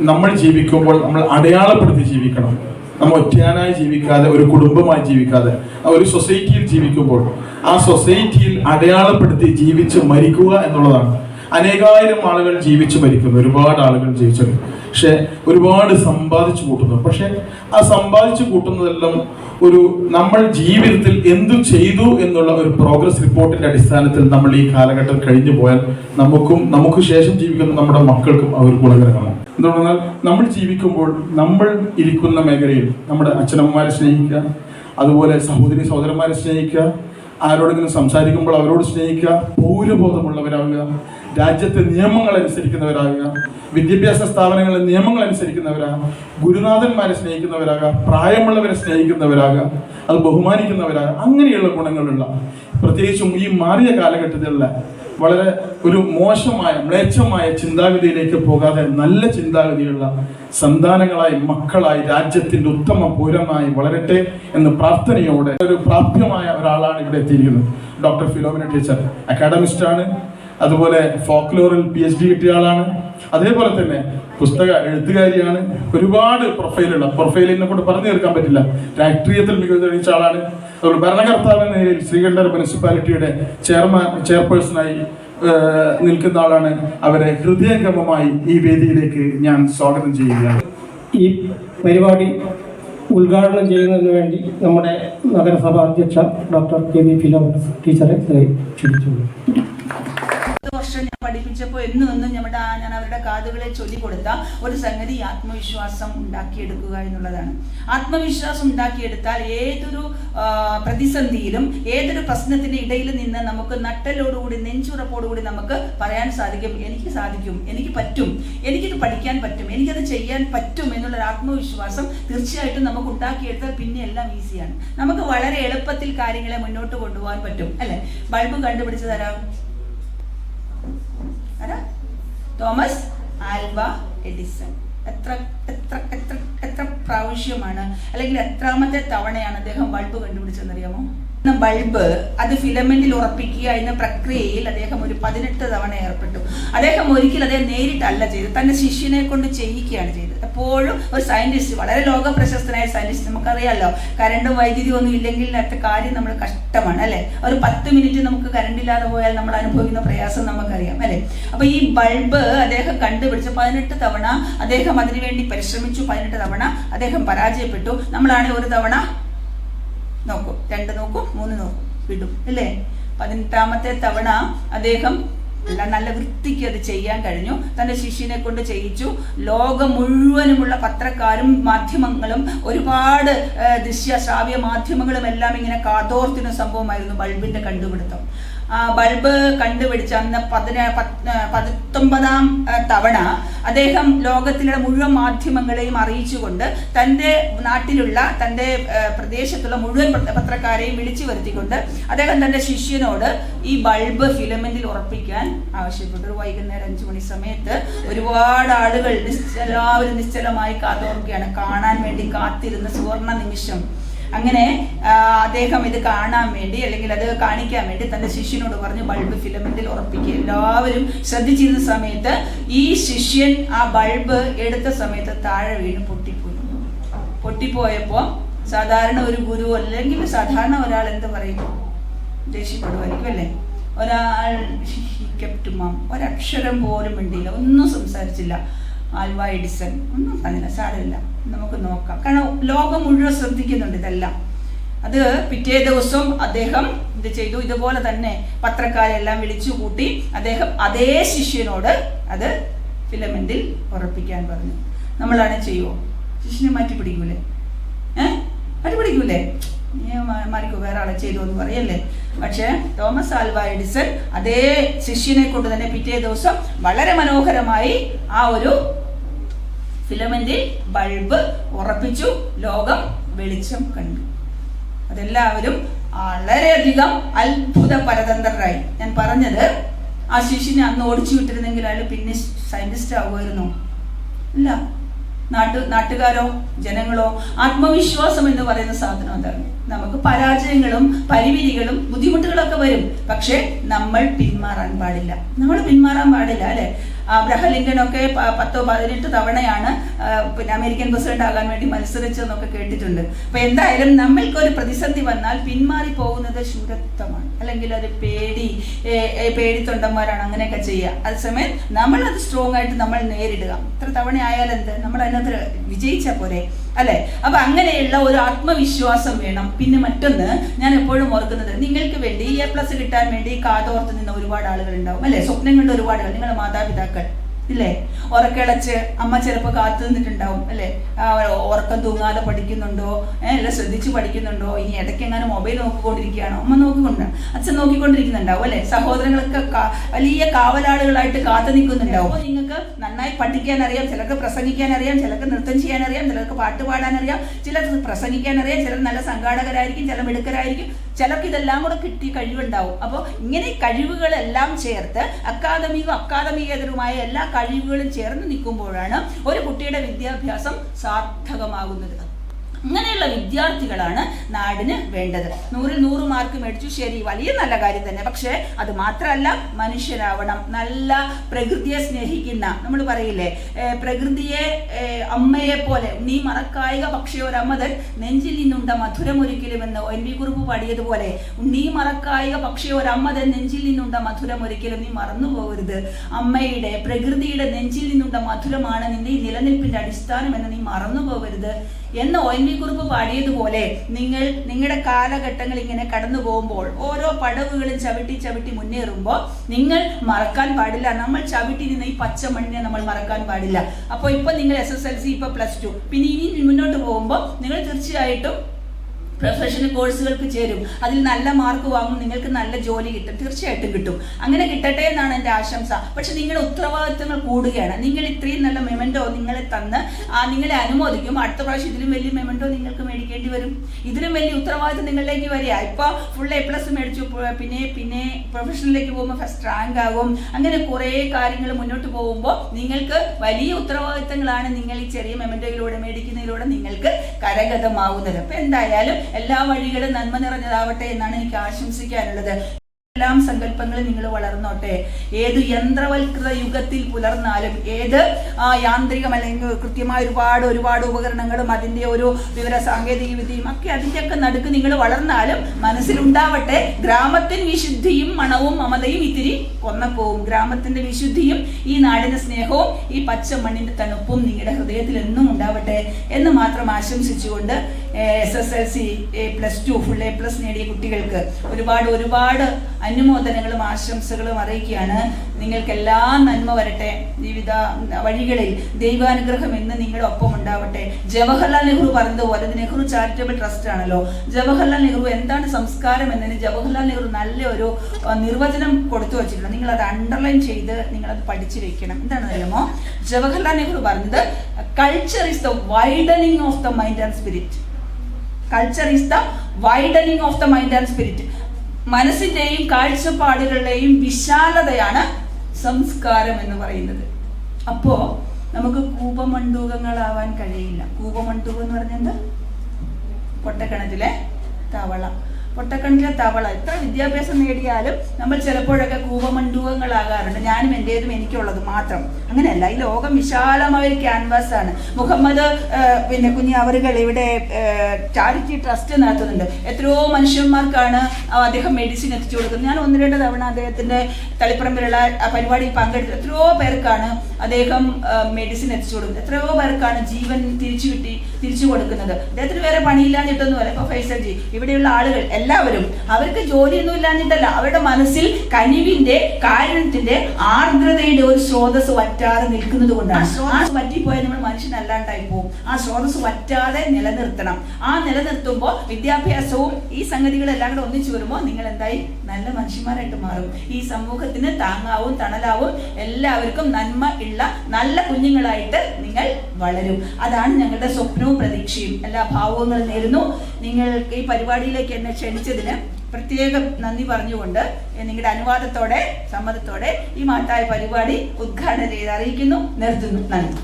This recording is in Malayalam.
നമ്മൾ ജീവിക്കുമ്പോൾ നമ്മൾ അടയാളപ്പെടുത്തി ജീവിക്കണം. നമ്മൾ ഒറ്റയാനായി ജീവിക്കാതെ ഒരു കുടുംബമായി ജീവിക്കാതെ ഒരു സൊസൈറ്റിയിൽ ജീവിക്കുമ്പോൾ ആ സൊസൈറ്റിയിൽ അടയാളപ്പെടുത്തി ജീവിച്ച് മരിക്കുക എന്നുള്ളതാണ്. അനേകായിരം ആളുകൾ ജീവിച്ചു മരിക്കുന്നു. ഒരുപാട് ആളുകൾ ജീവിച്ചു പക്ഷെ ഒരുപാട് സമ്പാദിച്ചു കൂട്ടുന്നു. പക്ഷെ ആ സമ്പാദിച്ചു കൂട്ടുന്നതെല്ലാം ഒരു നമ്മൾ ജീവിതത്തിൽ എന്തു ചെയ്തു എന്നുള്ള ഒരു പ്രോഗ്രസ് റിപ്പോർട്ടിന്റെ അടിസ്ഥാനത്തിൽ നമ്മൾ ഈ കാലഘട്ടം കഴിഞ്ഞു പോയാൽ നമുക്കും നമുക്ക് ശേഷം ജീവിക്കുന്ന നമ്മുടെ മക്കൾക്കും അവർ ഗുണകരമാണ്. പറഞ്ഞാൽ നമ്മൾ ജീവിക്കുമ്പോൾ നമ്മൾ ഇരിക്കുന്ന മേഖലയിൽ നമ്മുടെ അച്ഛനമ്മമാരെ സ്നേഹിക്കുക അതുപോലെ സഹോദരി സഹോദരന്മാരെ സ്നേഹിക്കുക ആരോടെങ്കിലും സംസാരിക്കുമ്പോൾ അവരോട് സ്നേഹിക്കുക പൗരബോധമുള്ളവരാകുക രാജ്യത്തെ നിയമങ്ങൾ അനുസരിക്കുന്നവരാകുക വിദ്യാഭ്യാസ സ്ഥാപനങ്ങളിലെ നിയമങ്ങൾ അനുസരിക്കുന്നവരാകുക ഗുരുനാഥന്മാരെ സ്നേഹിക്കുന്നവരാകുക പ്രായമുള്ളവരെ സ്നേഹിക്കുന്നവരാകുക അത് ബഹുമാനിക്കുന്നവരാകുക അങ്ങനെയുള്ള ഗുണങ്ങളുള്ള പ്രത്യേകിച്ചും ഈ മാറിയ കാലഘട്ടത്തിലുള്ള വളരെ ഒരു മോശമായ മ്ലേച്ഛമായ ചിന്താഗതിയിലേക്ക് പോകാതെ നല്ല ചിന്താഗതിയുള്ള സന്താനങ്ങളായി മക്കളായി രാജ്യത്തിന്റെ ഉത്തമ പൂരമായി വളരട്ടെ എന്ന് പ്രാർത്ഥനയോടെ ഒരു പ്രാപ്യമായ ഒരാളാണ് ഇവിടെ എത്തിയിരിക്കുന്നത്. ഡോക്ടർ ഫിലോമിന ടീച്ചർ അക്കാഡമിസ്റ്റാണ്. അതുപോലെ ഫോക്ലോറിൽ പി എച്ച് ഡി കിട്ടിയ ആളാണ്. അതേപോലെ തന്നെ പുസ്തക എഴുത്തുകാരിയാണ്. ഒരുപാട് പ്രൊഫൈലുള്ള പ്രൊഫൈലിനെ കൊണ്ട് പറഞ്ഞു തീർക്കാൻ പറ്റില്ല. രാഷ്ട്രീയത്തിൽ മികവ് തെളിയിച്ച ആളാണ്. അതുപോലെ ഭരണകർത്താവ് എന്ന നിലയിൽ ശ്രീകണ്ഠർ മുനിസിപ്പാലിറ്റിയുടെ ചെയർമാൻ ചെയർപേഴ്സണായി നിൽക്കുന്ന ആളാണ്. അവരെ ഹൃദയംഗമമായി ഈ വേദിയിലേക്ക് ഞാൻ സ്വാഗതം ചെയ്യുകയാണ്. ഈ പരിപാടി ഉദ്ഘാടനം ചെയ്യുന്നതിന് വേണ്ടി നമ്മുടെ നഗരസഭാ അധ്യക്ഷ ഡോക്ടർ കെ വി ഫിലോ ടീച്ചറെ ഞാൻ പഠിപ്പിച്ചപ്പോൾ എന്നും എന്നും നമ്മുടെ ഞാൻ അവരുടെ കാതുകളെ ചൊല്ലിക്കൊടുത്ത ഒരു സംഗതി ആത്മവിശ്വാസം ഉണ്ടാക്കിയെടുക്കുക എന്നുള്ളതാണ്. ആത്മവിശ്വാസം ഉണ്ടാക്കിയെടുത്താൽ ഏതൊരു പ്രതിസന്ധിയിലും ഏതൊരു പ്രശ്നത്തിന്റെ ഇടയിൽ നിന്ന് നമുക്ക് നട്ടലോടുകൂടി നെഞ്ചുറപ്പോടുകൂടി നമുക്ക് പറയാൻ സാധിക്കും. എനിക്ക് സാധിക്കും എനിക്ക് പറ്റും എനിക്കിത് പഠിക്കാൻ പറ്റും എനിക്കത് ചെയ്യാൻ പറ്റും എന്നുള്ളൊരു ആത്മവിശ്വാസം തീർച്ചയായിട്ടും നമുക്ക് ഉണ്ടാക്കിയെടുത്താൽ പിന്നെ എല്ലാം ഈസിയാണ്. നമുക്ക് വളരെ എളുപ്പത്തിൽ കാര്യങ്ങളെ മുന്നോട്ട് കൊണ്ടുപോകാൻ പറ്റും അല്ലെ? ബൾബ് കണ്ടുപിടിച്ച് തരാം ആരാ? Thomas Alva Edison. എത്ര എത്ര എത്ര എത്ര പ്രാവശ്യമാണ് അല്ലെങ്കിൽ എത്രാമത്തെ തവണയാണ് അദ്ദേഹം ബൾബ് കണ്ടുപിടിച്ചതെന്നറിയാമോ? ബൾബ് അത് ഫിലമെന്റിൽ ഉറപ്പിക്കുക എന്ന പ്രക്രിയയിൽ അദ്ദേഹം ഒരു പതിനെട്ട് തവണ ഏർപ്പെട്ടു. അദ്ദേഹം ഒരിക്കലും അദ്ദേഹം നേരിട്ടല്ല ചെയ്തത്. തന്റെ ശിഷ്യനെ കൊണ്ട് ചെയ്യിക്കുകയാണ് ചെയ്തത്. എപ്പോഴും ഒരു സയന്റിസ്റ്റ് വളരെ ലോക പ്രശസ്തനായ സയന്റിസ്റ്റ് നമുക്കറിയാമല്ലോ കരണ്ടും വൈദ്യുതി ഒന്നും ഇല്ലെങ്കിൽ അത്തെ കാര്യം നമ്മൾ കഷ്ടമാണ് അല്ലെ? ഒരു പത്ത് മിനിറ്റ് നമുക്ക് കരണ്ട് ഇല്ലാതെ പോയാൽ നമ്മൾ അനുഭവിക്കുന്ന പ്രയാസം നമുക്കറിയാം അല്ലെ? അപ്പൊ ഈ ബൾബ് അദ്ദേഹം കണ്ടുപിടിച്ച് പതിനെട്ട് തവണ അദ്ദേഹം അതിനുവേണ്ടി പരിശ്രമിച്ചു പതിനെട്ട് തവണ അദ്ദേഹം പരാജയപ്പെട്ടു. നമ്മളാണെങ്കിൽ ഒരു തവണ നോക്കൂ. രണ്ട് നോക്കൂ മൂന്ന് നോക്കൂ. വിടും അല്ലേ? പതിനെട്ടാമത്തെ തവണ അദ്ദേഹം നല്ല വൃത്തിക്ക് അത് ചെയ്യാൻ കഴിഞ്ഞു. തന്റെ ശിഷ്യനെ കൊണ്ട് ചെയ്യിച്ചു. ലോകം മുഴുവനുമുള്ള പത്രക്കാരും മാധ്യമങ്ങളും ഒരുപാട് ദൃശ്യ ശ്രാവ്യ മാധ്യമങ്ങളും എല്ലാം ഇങ്ങനെ കാതോർത്തിന് സംഭവമായിരുന്നു ബൾബിന്റെ കണ്ടുപിടുത്തം. ബൾബ് കണ്ടുപിടിച്ച അന്ന് പതിന പത്ത് പത്തൊമ്പതാം തവണ അദ്ദേഹം ലോകത്തിലെ മുഴുവൻ മാധ്യമങ്ങളെയും അറിയിച്ചുകൊണ്ട് തന്റെ നാട്ടിലുള്ള തന്റെ പ്രദേശത്തുള്ള മുഴുവൻ പത്ര- പത്രക്കാരെയും വിളിച്ചു വരുത്തിക്കൊണ്ട് അദ്ദേഹം തന്റെ ശിഷ്യനോട് ഈ ബൾബ് ഫിലമെന്റിൽ ഉറപ്പിക്കാൻ ആവശ്യപ്പെട്ടു. ഒരു വൈകുന്നേരം അഞ്ചു മണി സമയത്ത് ഒരുപാട് ആളുകൾ നിശ്ച- എല്ലാവരും നിശ്ചലമായി കാതോർക്കുകയാണ് കാണാൻ വേണ്ടി കാത്തിരുന്ന സുവർണ നിമിഷം. അങ്ങനെ അദ്ദേഹം ഇത് കാണാൻ വേണ്ടി അല്ലെങ്കിൽ അത് കാണിക്കാൻ വേണ്ടി തന്റെ ശിഷ്യനോട് പറഞ്ഞു ബൾബ് ഫിലമെന്റിൽ ഉറപ്പിക്കുക. എല്ലാവരും ശ്രദ്ധിച്ചിരുന്ന സമയത്ത് ഈ ശിഷ്യൻ ആ ബൾബ് എടുത്ത സമയത്ത് താഴെ വീണ് പൊട്ടിപ്പോയി. പൊട്ടിപ്പോയപ്പോ സാധാരണ ഒരു ഗുരു അല്ലെങ്കിൽ സാധാരണ ഒരാൾ എന്ത് പറയും? ദേഷ്യപ്പെടുമായിരിക്കും അല്ലേ? ഒരാൾ ഒരക്ഷരം പോലും മിണ്ടിയില്ല. ഒന്നും സംസാരിച്ചില്ല. ആൽവ എഡിസൺ ഒന്നും പറഞ്ഞില്ല സാരമില്ല. നമുക്ക് നോക്കാം. കാരണം ലോകം മുഴുവൻ ശ്രദ്ധിക്കുന്നുണ്ട് ഇതെല്ലാം. അത് പിറ്റേ ദിവസം അദ്ദേഹം ഇത് ചെയ്തു. ഇതുപോലെ തന്നെ പത്രക്കാരെല്ലാം വിളിച്ചു കൂട്ടി അദ്ദേഹം അതേ ശിഷ്യനോട് അത് ഫിലമെന്റിൽ ഉറപ്പിക്കാൻ പറഞ്ഞു. നമ്മളാണ് ചെയ്യുമോ ശിഷ്യനെ മാറ്റി പിടിക്കൂലേ? ഏഹ് മാറ്റി പിടിക്കൂലേ? മാറിക്കോ വേറെ ആളെ ചെയ്തു എന്ന് പറയല്ലേ? പക്ഷേ തോമസ് ആൽവ എഡിസൺ അതേ ശിഷ്യനെ കൊണ്ട് തന്നെ പിറ്റേ ദിവസം വളരെ മനോഹരമായി ആ ഒരു ഫിലമെന്റിൽ ബൾബ് ഉറപ്പിച്ചു ലോകം വെളിച്ചം കണ്ടു. അതെല്ലാവരും വളരെയധികം അത്ഭുത പരതന്ത്രരായി ഞാൻ പറഞ്ഞത് ആ ശിഷ്യനെ അന്ന് ഓടിച്ചു വിട്ടിരുന്നെങ്കിൽ അയാൾ പിന്നെ സയന്റിസ്റ്റ് ആവുമായിരുന്നു? അല്ല. നാട്ടു നാട്ടുകാരോ ജനങ്ങളോ ആത്മവിശ്വാസം എന്ന് പറയുന്ന സാധനം എന്താണ് നമുക്ക് പരാജയങ്ങളും പരിമിതികളും ബുദ്ധിമുട്ടുകളൊക്കെ വരും. പക്ഷെ നമ്മൾ പിന്മാറാൻ പാടില്ല. നമ്മൾ പിന്മാറാൻ പാടില്ല അല്ലെ? അബ്രഹാം പത്തോ പതിനെട്ട് തവണയാണ് പിന്നെ അമേരിക്കൻ പ്രസിഡന്റ് ആകാൻ വേണ്ടി മത്സരിച്ചതെന്നൊക്കെ കേട്ടിട്ടുണ്ട്. അപ്പൊ എന്തായാലും നമ്മൾക്ക് ഒരു പ്രതിസന്ധി വന്നാൽ പിന്മാറി പോകുന്നത് ശൂരത്വമാണ്. അല്ലെങ്കിൽ ഒരു പേടി പേടിത്തൊണ്ടന്മാരാണ് അങ്ങനെയൊക്കെ ചെയ്യുക. അതേസമയം നമ്മളത് സ്ട്രോങ് ആയിട്ട് നമ്മൾ നേരിടുക. എത്ര തവണ ആയാലെന്ത് നമ്മൾ അതിനകത്ത് വിജയിച്ച പോരെ? അല്ലെ? അപ്പൊ അങ്ങനെയുള്ള ഒരു ആത്മവിശ്വാസം വേണം. പിന്നെ മറ്റൊന്ന് ഞാൻ എപ്പോഴും ഓർക്കുന്നത് നിങ്ങൾക്ക് വേണ്ടി എ പ്ലസ് കിട്ടാൻ വേണ്ടി കാതോർത്ത് നിന്ന ഒരുപാട് ആളുകൾ ഉണ്ടാവും അല്ലെ? സ്വപ്നം കണ്ട ഒരുപാട് നിങ്ങളുടെ മാതാപിതാക്കൾ. ഇല്ലേ? ഉറക്കിളച്ച് അമ്മ ചിലപ്പോൾ കാത്തു നിന്നിട്ടുണ്ടാവും അല്ലേ? ഉറക്കം തൂങ്ങാതെ പഠിക്കുന്നുണ്ടോ? അല്ല ശ്രദ്ധിച്ച് പഠിക്കുന്നുണ്ടോ? ഇനി ഇടയ്ക്ക് എങ്ങനെ മൊബൈൽ നോക്കിക്കൊണ്ടിരിക്കുകയാണോ? അമ്മ നോക്കിക്കൊണ്ട് അച്ഛൻ നോക്കിക്കൊണ്ടിരിക്കുന്നുണ്ടാവും അല്ലേ? സഹോദരങ്ങളൊക്കെ വലിയ കാവലാളുകളായിട്ട് കാത്തു നിൽക്കുന്നുണ്ടാവും. അപ്പോൾ നിങ്ങൾക്ക് നന്നായി പഠിക്കാൻ അറിയാം ചിലർക്ക് പ്രസംഗിക്കാൻ അറിയാം ചിലർക്ക് നൃത്തം ചെയ്യാൻ അറിയാം ചിലർക്ക് പാട്ട് പാടാൻ അറിയാം ചിലർക്ക് പ്രസംഗിക്കാൻ അറിയാം ചിലർ നല്ല സംഘാടകരായിരിക്കും ചില മിടുക്കരായിരിക്കും. ചിലർക്ക് ഇതെല്ലാം കൂടെ കിട്ടി കഴിവുണ്ടാവും. അപ്പോൾ ഇങ്ങനെ കഴിവുകളെല്ലാം ചേർത്ത് അക്കാദമികവും അക്കാദമികേതരവുമായ എല്ലാ കഴിവുകളും ചേർന്ന് നിൽക്കുമ്പോഴാണ് ഒരു കുട്ടിയുടെ വിദ്യാഭ്യാസം സാർത്ഥകമാകുന്നത്. അങ്ങനെയുള്ള വിദ്യാർത്ഥികളാണ് നാടിന് വേണ്ടത്. നൂറിൽ നൂറ് മാർക്ക് മേടിച്ചു ശരി വലിയ നല്ല കാര്യം തന്നെ. പക്ഷേ അത് മാത്രമല്ല മനുഷ്യരാവണം നല്ല പ്രകൃതിയെ സ്നേഹിക്കുന്ന നമ്മൾ പറയില്ലേ പ്രകൃതിയെ അമ്മയെ പോലെ നീ മറക്കായിക പക്ഷേ ഒരമ്മതൻ നെഞ്ചിൽ നിന്നുണ്ട മധുരമൊരിക്കലുമെന്ന് എൻ വി കുറുപ്പ് പാടിയതുപോലെ നീ മറക്കായിക പക്ഷേ ഒരമ്മതൻ നെഞ്ചിൽ നിന്നുണ്ട മധുരമൊരിക്കലും നീ മറന്നു പോകരുത്. അമ്മയുടെ പ്രകൃതിയുടെ നെഞ്ചിൽ നിന്നുണ്ട മധുരമാണ് നിന്റെ ഈ നിലനിൽപ്പിന്റെ അടിസ്ഥാനം എന്ന് നീ മറന്നു പോകരുത്. എന്ന് ഒ എൻ വി കുറിപ്പ് പാടിയതുപോലെ നിങ്ങൾ നിങ്ങളുടെ കാലഘട്ടങ്ങൾ ഇങ്ങനെ കടന്നു പോകുമ്പോൾ ഓരോ പടവുകളും ചവിട്ടി ചവിട്ടി മുന്നേറുമ്പോൾ നിങ്ങൾ മറക്കാൻ പാടില്ല. നമ്മൾ ചവിട്ടി നിന്ന ഈ പച്ച മണ്ണിനെ നമ്മൾ മറക്കാൻ പാടില്ല. അപ്പോൾ ഇപ്പോൾ നിങ്ങൾ എസ് എസ് എൽ സി ഇപ്പം പ്ലസ് ടു പിന്നെ ഇനി മുന്നോട്ട് പോകുമ്പോൾ നിങ്ങൾ തീർച്ചയായിട്ടും പ്രൊഫഷണൽ കോഴ്സുകൾക്ക് ചേരും. അതിൽ നല്ല മാർക്ക് വാങ്ങും നിങ്ങൾക്ക് നല്ല ജോലി കിട്ടും തീർച്ചയായിട്ടും കിട്ടും. അങ്ങനെ കിട്ടട്ടെ എന്നാണ് എന്റെ ആശംസ. പക്ഷെ നിങ്ങളുടെ ഉത്തരവാദിത്തങ്ങൾ കൂടുകയാണ്. നിങ്ങൾ ഇത്രയും നല്ല മെമന്റോ നിങ്ങളെ തന്ന് നിങ്ങളെ അനുമോദിക്കും. അടുത്ത പ്രാവശ്യം ഇതിലും വലിയ മെമന്റോ നിങ്ങൾക്ക് മേടിക്കേണ്ടി വരും. ഇതിലും വലിയ ഉത്തരവാദിത്തം നിങ്ങളിലേക്ക് വരിക. ഇപ്പോൾ ഫുൾ എ പ്ലസ് മേടിച്ചു. പിന്നെ പിന്നെ പ്രൊഫഷണലിലേക്ക് പോകുമ്പോൾ ഫസ്റ്റ് റാങ്ക് ആകും. അങ്ങനെ കുറേ കാര്യങ്ങൾ മുന്നോട്ട് പോകുമ്പോൾ നിങ്ങൾക്ക് വലിയ ഉത്തരവാദിത്തങ്ങളാണ് നിങ്ങൾ ഈ ചെറിയ മെമന്റോയിലൂടെ മേടിക്കുന്നതിലൂടെ നിങ്ങൾക്ക് കരഗതമാവുന്നത്. അപ്പോൾ എന്തായാലും എല്ലാ വഴികളും നന്മ നിറഞ്ഞതാവട്ടെ എന്നാണ് എനിക്ക് ആശംസിക്കാനുള്ളത്. എല്ലാം സങ്കല്പങ്ങളും നിങ്ങൾ വളർന്നോട്ടെ. ഏത് യന്ത്രവൽകൃത യുഗത്തിൽ പുലർന്നാലും ഏത് യാന്ത്രികം അല്ലെങ്കിൽ കൃത്യമായ ഒരുപാട് ഒരുപാട് ഉപകരണങ്ങളും അതിന്റെ ഒരു വിവര സാങ്കേതിക വിദ്യയും ഒക്കെ അതിന്റെയൊക്കെ നടുക്ക് നിങ്ങൾ വളർന്നാലും മനസ്സിലുണ്ടാവട്ടെ ഗ്രാമത്തിന് വിശുദ്ധിയും മണവും മമതയും ഇത്തിരി കൊന്നപ്പോവും. ഗ്രാമത്തിന്റെ വിശുദ്ധിയും ഈ നാടിന്റെ സ്നേഹവും ഈ പച്ച മണ്ണിന്റെ തണുപ്പും നിങ്ങളുടെ ഹൃദയത്തിൽ എന്നും ഉണ്ടാവട്ടെ എന്ന് മാത്രം ആശംസിച്ചുകൊണ്ട് S S L C plus two full A plus നേടിയ കുട്ടികൾക്ക് ഒരുപാട് ഒരുപാട് അനുമോദനങ്ങളും ആശംസകളും അറിയിക്കുകയാണ്. നിങ്ങൾക്ക് എല്ലാ നന്മ വരട്ടെ. ജീവിത വഴികളിൽ ദൈവാനുഗ്രഹം എന്ന് നിങ്ങളുടെ ഒപ്പം ഉണ്ടാവട്ടെ. ജവഹർലാൽ നെഹ്റു പറഞ്ഞതുപോലെ നെഹ്റു ചാരിറ്റബിൾ ട്രസ്റ്റ് ആണല്ലോ. ജവഹർലാൽ നെഹ്റു എന്താണ് സംസ്കാരം എന്നതിന് ജവഹർലാൽ നെഹ്റു നല്ല ഒരു നിർവചനം കൊടുത്തു വച്ചിട്ടുണ്ട്. നിങ്ങൾ അത് അണ്ടർലൈൻ ചെയ്ത് നിങ്ങൾ അത് പഠിച്ചു വെക്കണം. എന്താണ് അറിയാമോ? ജവഹർലാൽ നെഹ്റു പറഞ്ഞത് culture is the widening of the mind and spirit culture is the widening of the mind and spirit മനസ്സിന്റെയും കാഴ്ചപ്പാടുകളുടെയും വിശാലതയാണ് സംസ്കാരം എന്ന് പറയുന്നത്. അപ്പോ നമുക്ക് കൂപമണ്ഡൂകങ്ങളാവാൻ കഴിയില്ല. കൂപമണ്ഡൂകം എന്ന് പറഞ്ഞത് പൊട്ടക്കിണറ്റിലെ തവള. പൊട്ടക്കിണറ്റിലെ തവള. എത്ര വിദ്യാഭ്യാസം നേടിയാലും നമ്മൾ ചിലപ്പോഴൊക്കെ കൂപമണ്ഡൂകങ്ങളാകാറുണ്ട് ഞാനും എന്റേതും എനിക്കുള്ളത് മാത്രം. അങ്ങനെയല്ല ഈ ലോകം വിശാലമായ ഒരു ക്യാൻവാസ് ആണ്. മുഹമ്മദ് പിന്നെ കുഞ്ഞി അവരുകൾ ഇവിടെ ചാരിറ്റി ട്രസ്റ്റ് നടത്തുന്നുണ്ട്. എത്രയോ മനുഷ്യന്മാർക്കാണ് അദ്ദേഹം മെഡിസിൻ എത്തിച്ചു കൊടുക്കുന്നത്. ഞാൻ ഒന്ന് രണ്ട് തവണ അദ്ദേഹത്തിന്റെ തളിപ്പറമ്പിലുള്ള പരിപാടിയിൽ പങ്കെടുത്തു. എത്രയോ പേർക്കാണ് അദ്ദേഹം മെഡിസിൻ എത്തിച്ചു കൊടുക്കുന്നത് എത്രയോ പേർക്കാണ് ജീവൻ തിരിച്ചു കിട്ടി തിരിച്ചു കൊടുക്കുന്നത്. അദ്ദേഹത്തിന് വേറെ പണിയില്ലാഞ്ഞിട്ടൊന്നുമല്ല ഇപ്പൊ ഫൈസൽ ജി ഇവിടെയുള്ള ആളുകൾ എല്ലാവരും അവർക്ക് ജോലിയൊന്നും ഇല്ലാഞ്ഞിട്ടല്ല. അവരുടെ മനസ്സിൽ കനിവിന്റെ കാരണത്തിന്റെ ആർദ്രതയുടെ ഒരു സ്രോതസ് വറ്റാതെ നിൽക്കുന്നത് കൊണ്ടാണ്. സ്രോതസ് വറ്റിപ്പോയാൽ നമ്മൾ മനുഷ്യനല്ലാണ്ടായി പോകും. ആ സ്രോതസ് വറ്റാതെ നിലനിർത്തണം. ആ നിലനിർത്തുമ്പോൾ വിദ്യാഭ്യാസവും ഈ സംഗതികളെല്ലാം കൂടെ ഒന്നിച്ചു വരുമ്പോൾ നിങ്ങൾ എന്തായി നല്ല മനുഷ്യന്മാരായിട്ട് മാറും. ഈ സമൂഹത്തിന് താങ്ങാവും തണലാവും. എല്ലാവർക്കും നന്മ ഉള്ള നല്ല കുഞ്ഞുങ്ങളായിട്ട് നിങ്ങൾ വളരും. അതാണ് ഞങ്ങളുടെ സ്വപ്നവും പ്രതീക്ഷയും. എല്ലാ ഭാവങ്ങളും നേരുന്നു. നിങ്ങൾ ഈ പരിപാടിയിലേക്ക് എന്നെ ക്ഷണിച്ചതിന് പ്രത്യേകം നന്ദി പറഞ്ഞുകൊണ്ട് നിങ്ങളുടെ അനുവാദത്തോടെ സമ്മതത്തോടെ ഈ മാറ്റായ പരിപാടി ഉദ്ഘാടനം ചെയ്ത് അറിയിക്കുന്നു. നിർത്തുന്നു. നന്ദി.